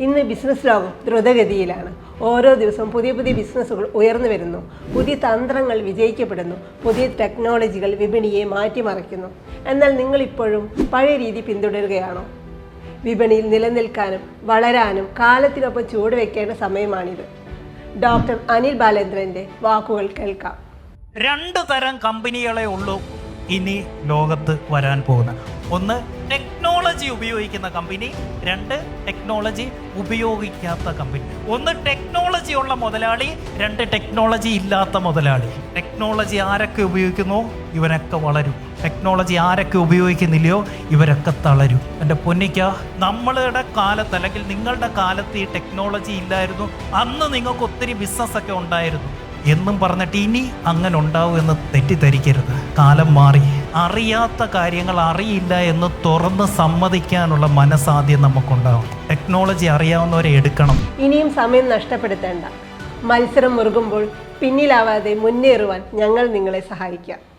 ഇന്ന് ബിസിനസ് ലോകം ദ്രുതഗതിയിലാണ്. ഓരോ ദിവസവും പുതിയ പുതിയ ബിസിനസ്സുകൾ ഉയർന്നു വരുന്നു. പുതിയ തന്ത്രങ്ങൾ വിജയിക്കപ്പെടുന്നു. പുതിയ ടെക്നോളജികൾ വിപണിയെ മാറ്റിമറിക്കുന്നു. എന്നാൽ നിങ്ങളിപ്പോഴും പഴയ രീതി പിന്തുടരുകയാണോ? വിപണിയിൽ നിലനിൽക്കാനും വളരാനും കാലത്തിനൊപ്പം ചുവടുവെക്കേണ്ട സമയമാണിത്. ഡോക്ടർ അനിൽ ബാലേന്ദ്രന്റെ വാക്കുകൾ കേൾക്കാം. രണ്ടു തരം കമ്പനികളെ ഉള്ളൂ ഇനി ലോകത്ത് വരാൻ പോകുന്നത്. ഒന്ന് ടെക്നോളജി ഉപയോഗിക്കുന്ന കമ്പനി രണ്ട് ടെക്നോളജി ഉപയോഗിക്കാത്ത കമ്പനി ഒന്ന് ടെക്നോളജി ഉള്ള മുതലാളി. രണ്ട് ടെക്നോളജി ഇല്ലാത്ത മുതലാളി. ടെക്നോളജി ആരൊക്കെ ഉപയോഗിക്കുന്നു? ഇവരൊക്കെ വളരും. ടെക്നോളജി ആരൊക്കെ ഉപയോഗിക്കുന്നില്ലയോ? ഇവരൊക്കെ തളരും. എന്റെ പൊന്നിക്ക നമ്മളുടെ കാലത്ത് അല്ലെങ്കിൽ നിങ്ങളുടെ കാലത്ത് ഈ ടെക്നോളജി ഇല്ലായിരുന്നു. അന്ന് നിങ്ങൾക്ക് ഒത്തിരി ബിസിനസ്സൊക്കെ ഉണ്ടായിരുന്നു. എന്നും പറഞ്ഞിട്ട് ഇനി അങ്ങനെ ഉണ്ടാവും എന്ന് തെറ്റിദ്ധരിക്കരുത്. കാലം മാറി. അറിയാത്ത കാര്യങ്ങൾ അറിയില്ല എന്ന് തുറന്ന് സമ്മതിക്കാനുള്ള മനസ്സാദ്യം നമുക്കുണ്ടാവും. ടെക്നോളജി അറിയാവുന്നവരെ എടുക്കണം. ഇനിയും സമയം നഷ്ടപ്പെടുത്തേണ്ട. മത്സരം മുറുകുമ്പോൾ പിന്നിലാവാതെ മുന്നേറുവാൻ ഞങ്ങൾ നിങ്ങളെ സഹായിക്കാം.